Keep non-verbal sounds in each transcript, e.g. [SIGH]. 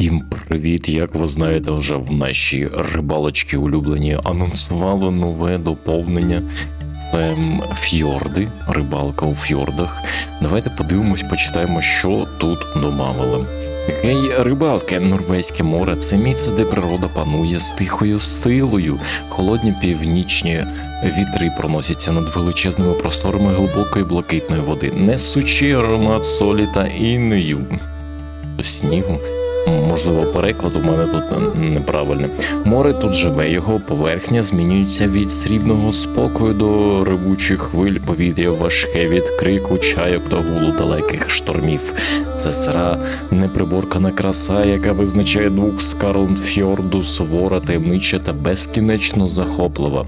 Їм привіт, як ви знаєте, вже в нашій рибалочці улюблені анонсували нове доповнення. Це фьорди, рибалка у фьордах. Давайте подивимось, почитаємо, що тут додавали. Гей, рибалки, Норвезьке море це місце, де природа панує з тихою силою. Холодні північні вітри проносяться над величезними просторами глибокої блакитної води, несучи аромат солі та інею. Снігу. Можливо, переклад у мене тут неправильний. Море тут живе, його поверхня змінюється від срібного спокою до ревучих хвиль, повітря важке від крику, чайок та гулу далеких штормів. Це сира неприборкана краса, яка визначає дух Скарлфьорду, сувора, таємнича та безкінечно захоплива.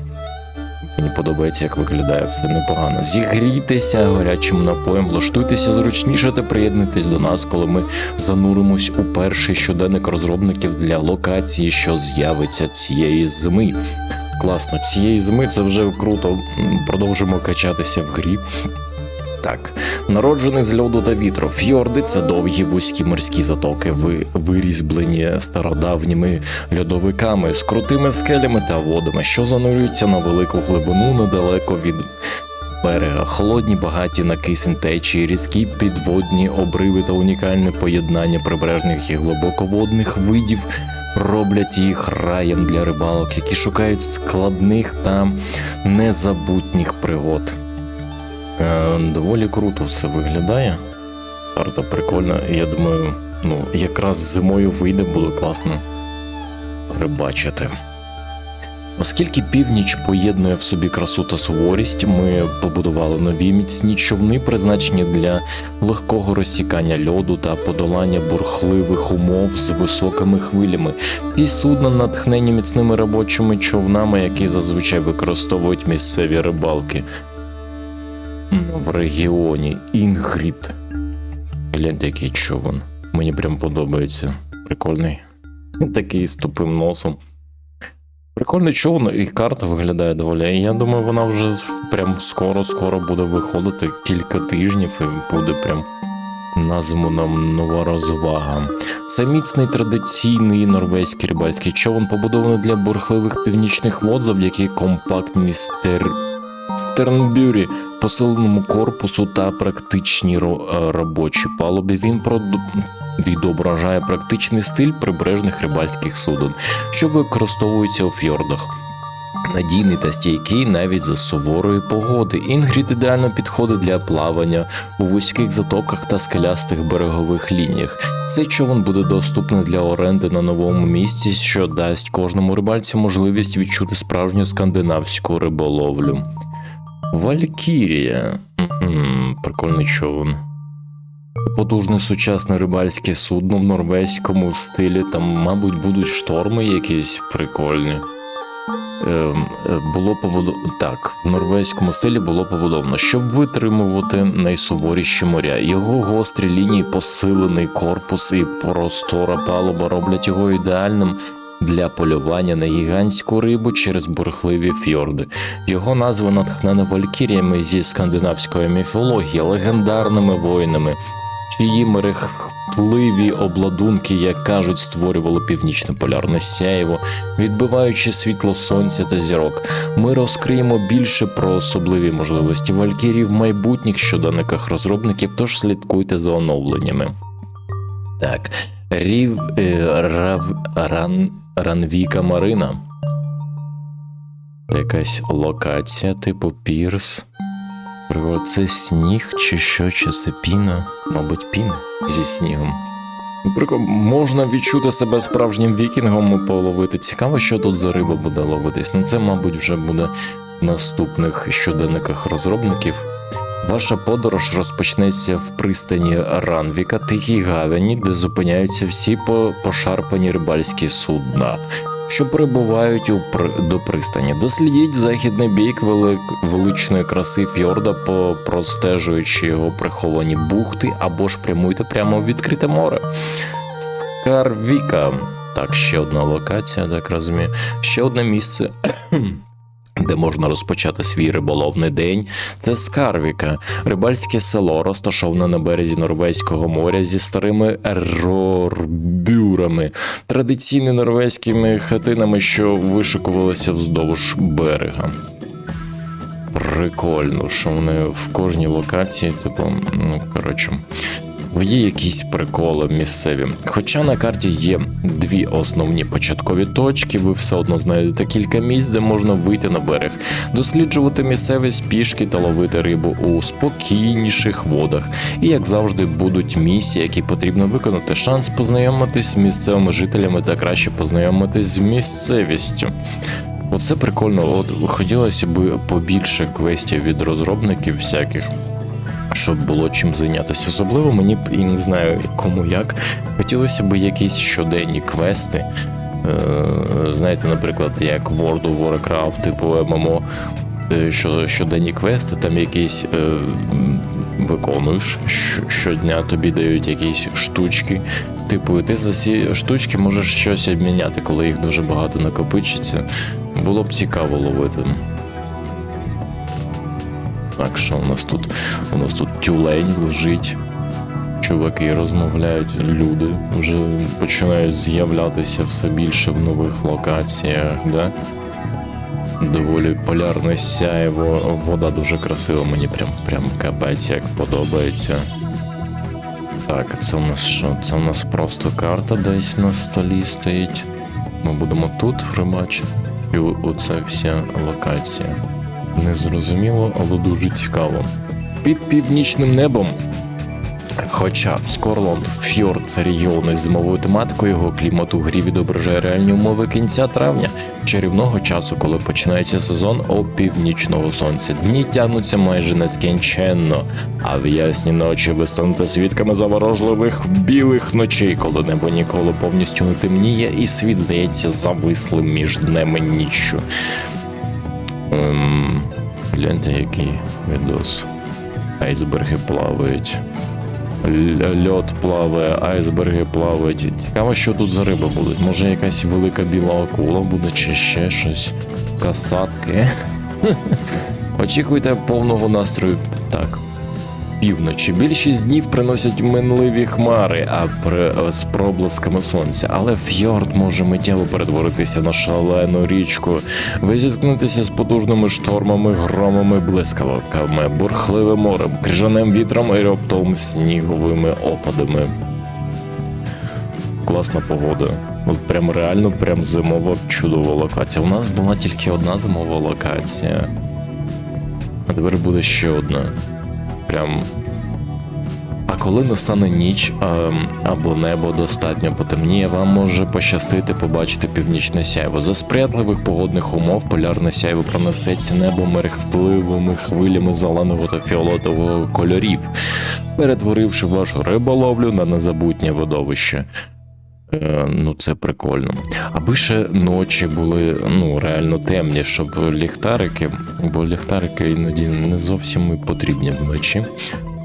Мені подобається, як виглядає все непогано. Зігрійтеся гарячим напоєм, влаштуйтеся зручніше та приєднуйтесь до нас, коли ми зануримось у перший щоденник розробників для локації, що з'явиться цієї зими. Класно, цієї зими це вже круто. Продовжимо качатися в грі. Так, народжений з льоду та вітру. Фьорди це довгі вузькі морські затоки, ви, вирізблені стародавніми льодовиками з крутими скелями та водами, що занурюються на велику глибину недалеко від берега. Холодні, багаті на кисень течії, різкі підводні обриви та унікальне поєднання прибережних і глибоководних видів. Роблять їх раєм для рибалок, які шукають складних та незабутніх пригод. Е, доволі круто все виглядає. Карта прикольна, і я думаю, ну, якраз зимою вийде, буде класно рибачити. Оскільки північ поєднує в собі красу та суворість, ми побудували нові міцні човни, призначені для легкого розсікання льоду та подолання бурхливих умов з високими хвилями. Ці судна натхнені міцними робочими човнами, які зазвичай використовують місцеві рибалки в регіоні Інгрід. Гляньте, який човен. Мені прям подобається. Прикольний. Такий з тупим носом. Прикольний човен, і карта виглядає доволі. І я думаю, вона вже прям скоро-скоро буде виходити кілька тижнів і буде прям на зиму нам нова розвага. Це міцний традиційний норвезький рибальський човен, побудований для бурхливих північних вод завдяки компактній стер... стернбюрі, посиленому корпусу та практичній е, робочій палубі. Він відображає практичний стиль прибережних рибальських суден, що використовуються у фьордах. Надійний та стійкий навіть за суворої погоди. Інгрід ідеально підходить для плавання у вузьких затоках та скелястих берегових лініях. Цей човен буде доступний для оренди на новому місці, що дасть кожному рибальцю можливість відчути справжню скандинавську риболовлю. Валькірія. М, Прикольний човен. Потужне сучасне рибальське судно в норвезькому стилі. Там, мабуть, будуть шторми якісь прикольні. Ем, е, Було побудовано так, в норвезькому стилі було побудовано, щоб витримувати найсуворіші моря. Його гострі лінії, посилений корпус і простора палуба роблять його ідеальним для полювання на гігантську рибу через бурхливі фьорди. Його назва натхнена валькіріями зі скандинавської міфології, легендарними воїнами, чиї мерехтливі обладунки, як кажуть, створювали північне полярне сяєво, відбиваючи світло сонця та зірок. Ми розкриємо більше про особливі можливості Валькірії в майбутніх щоденниках розробників, тож слідкуйте за оновленнями. Так, Рів е, рав, ран, Ранвіка Марина. Якась локація, типу Пірс. Це сніг чи що, чи це піна? Мабуть, піна зі снігом. Прикол, можна відчути себе справжнім вікінгом і половити. Цікаво, що тут за риба буде ловитись. Ну це, мабуть, вже буде в наступних щоденниках розробників. Ваша подорож розпочнеться в пристані Ранвіка, Тихій Гавані, де зупиняються всі пошарпані рибальські судна, що прибувають у при... до пристані. Дослідіть західний бік велик... величної краси фьорда, простежуючи його приховані бухти, або ж прямуйте прямо в відкрите море. Скарвіка. Так, ще одна локація, так розумію. Ще одне місце. Де можна розпочати свій риболовний день, це Скарвіка, рибальське село, розташоване на березі Норвезького моря зі старими рорбюрами, традиційними норвезькими хатинами, що вишикувалися вздовж берега. Прикольно, що вони в кожній локації, типу, ну коротше, свої якісь приколи місцеві. Хоча на карті є дві основні початкові точки, ви все одно знайдете кілька місць, де можна вийти на берег, досліджувати місцевість пішки та ловити рибу у спокійніших водах. І як завжди, будуть місії, які потрібно виконати. Шанс познайомитись з місцевими жителями та краще познайомитись з місцевістю. Оце прикольно. От хотілося б побільше квестів від розробників всяких. Щоб було чим зайнятися. Особливо мені б і не знаю кому як. Хотілося б якісь щоденні квести. Е, знаєте, наприклад, як World of Warcraft, типу ММО, е, що щоденні квести, там якісь е, виконуєш щодня, тобі дають якісь штучки. Типу, ти за ці штучки можеш щось обміняти, коли їх дуже багато накопичиться. Було б цікаво ловити. Так, що у нас тут? У нас тут тюлень лежить. Чуваки розмовляють, люди вже починають з'являтися все більше в нових локаціях, да? Доволі полярне сяєво, вода дуже красива, мені прям прям капець як подобається. Так, це у нас що? Це у нас просто карта десь на столі стоїть. Ми будемо тут рибачити. І оце вся локація. Незрозуміло, але дуже цікаво. Під північним небом. Хоча Скорланд Фьорд це регіон із зимовою тематикою, його клімат у грі відображає реальні умови кінця травня, чарівного часу, коли починається сезон опівнічного сонця. Дні тягнуться майже нескінченно, а в ясні ночі ви станете свідками заворожливих білих ночей, коли небо ніколи повністю не темніє, і світ здається завислим між днем і ніччю. Ем, гляньте, який відос. Айсберги плавають. Л- Льот плаває, айсберги плавають. Цікаво, що тут за риби будуть. Може якась велика біла акула буде, чи ще щось. Касатки. [LAUGHS] Очікуйте повного настрою. Так. Півночі більшість днів приносять минливі хмари, а при, з проблисками сонця. Але фьорд може миттєво перетворитися на шалену річку. Ви зіткнетеся з потужними штормами, громами, блискавками, бурхливим морем, крижаним вітром і раптом сніговими опадами. Класна погода. От прям реально, прям зимова чудова локація. У нас була тільки одна зимова локація. А тепер буде ще одна. Прям. А коли настане ніч або небо достатньо потемніє, вам може пощастити побачити північне сяйво. За сприятливих погодних умов полярне сяйво пронесеться небо мерехтливими хвилями зеленого та фіолетового кольорів, перетворивши вашу риболовлю на незабутнє видовище. Е, ну, це прикольно. Аби ще ночі були ну, реально темні, щоб ліхтарики, бо ліхтарики іноді не зовсім і потрібні вночі.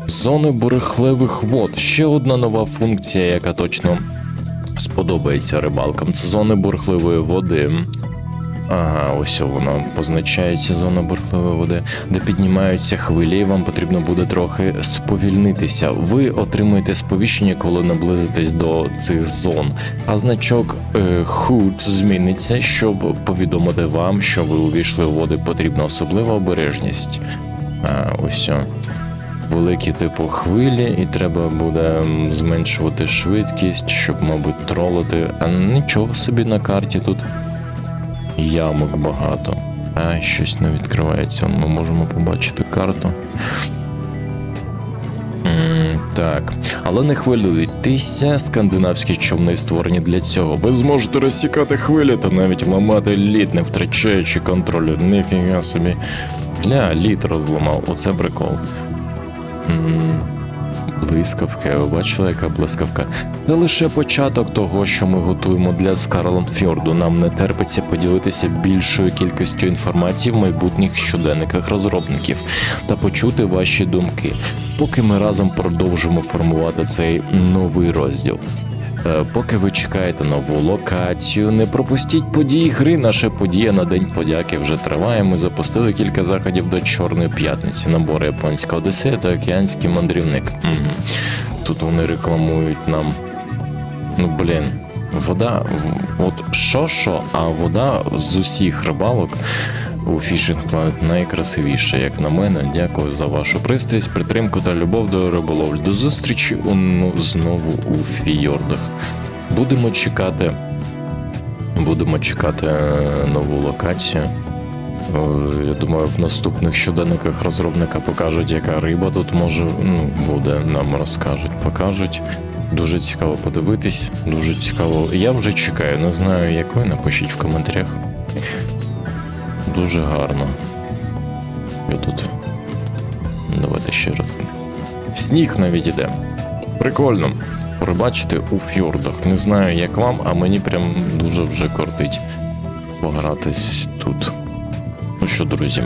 Зони бурхливих вод. Ще одна нова функція, яка точно сподобається рибалкам. Це зони бурхливої води. Ага, ось вона позначається зона бурхливої води, де піднімаються хвилі, і вам потрібно буде трохи сповільнитися. Ви отримуєте сповіщення, коли наблизитесь до цих зон. А значок е, HUD зміниться, щоб повідомити вам, що ви увійшли у води, потрібна особлива обережність. А, ось. Великі типу хвилі, і треба буде зменшувати швидкість, щоб, мабуть, тролити. А нічого собі на карті тут ямок багато. А щось не відкривається. Ми можемо побачити карту. Так, але не хвилюйтеся, скандинавські човни створені для цього. Ви зможете розсікати хвилі та навіть ламати лід, не втрачаючи контролю. Ніфіга собі. Гля, лід розламав, оце прикол. М, Блискавка, ви бачили, яка блискавка? Це лише початок того, що ми готуємо для Скарландфьорду. Нам не терпиться поділитися більшою кількістю інформації в майбутніх щоденниках розробників та почути ваші думки, поки ми разом продовжимо формувати цей новий розділ. Е, Поки ви чекаєте нову локацію, не пропустіть події гри. Наша подія на День подяки вже триває. Ми запустили кілька заходів до Чорної п'ятниці. Набори японська Одесея та океанський мандрівник. Тут вони рекламують нам. Ну блін, вода. От що що, а вода з усіх рибалок у Fishing Planet найкрасивіша, як на мене. Дякую за вашу пристрасть, підтримку та любов до риболовлі. До зустрічі у, ну, знову у фіордах. Будемо чекати. Будемо чекати е, нову локацію. Е, Я думаю, в наступних щоденниках розробника покажуть, яка риба тут може ну, буде, нам розкажуть, покажуть. Дуже цікаво подивитись, дуже цікаво. Я вже чекаю, не знаю, як ви, напишіть в коментарях. Дуже гарно. Я тут. Давайте ще раз. Сніг навіть іде. Прикольно. Порибачити у фьордах. Не знаю, як вам, а мені прям дуже вже кортить погратись тут. Ну що, друзі,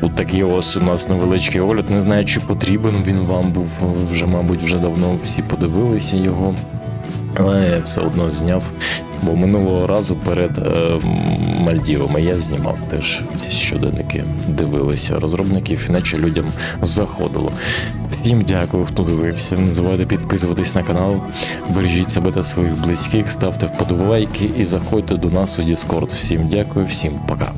от такий ось у нас невеличкий огляд. Не знаю, чи потрібен він вам був вже, мабуть, вже давно всі подивилися його. Але я все одно зняв. Бо минулого разу перед е, Мальдівами я знімав теж щоденники, дивилися розробників, іначе людям заходило. Всім дякую, хто дивився. Не забувайте підписуватись на канал, бережіть себе та своїх близьких, ставте вподобайки і заходьте до нас у Discord. Всім дякую, всім пока.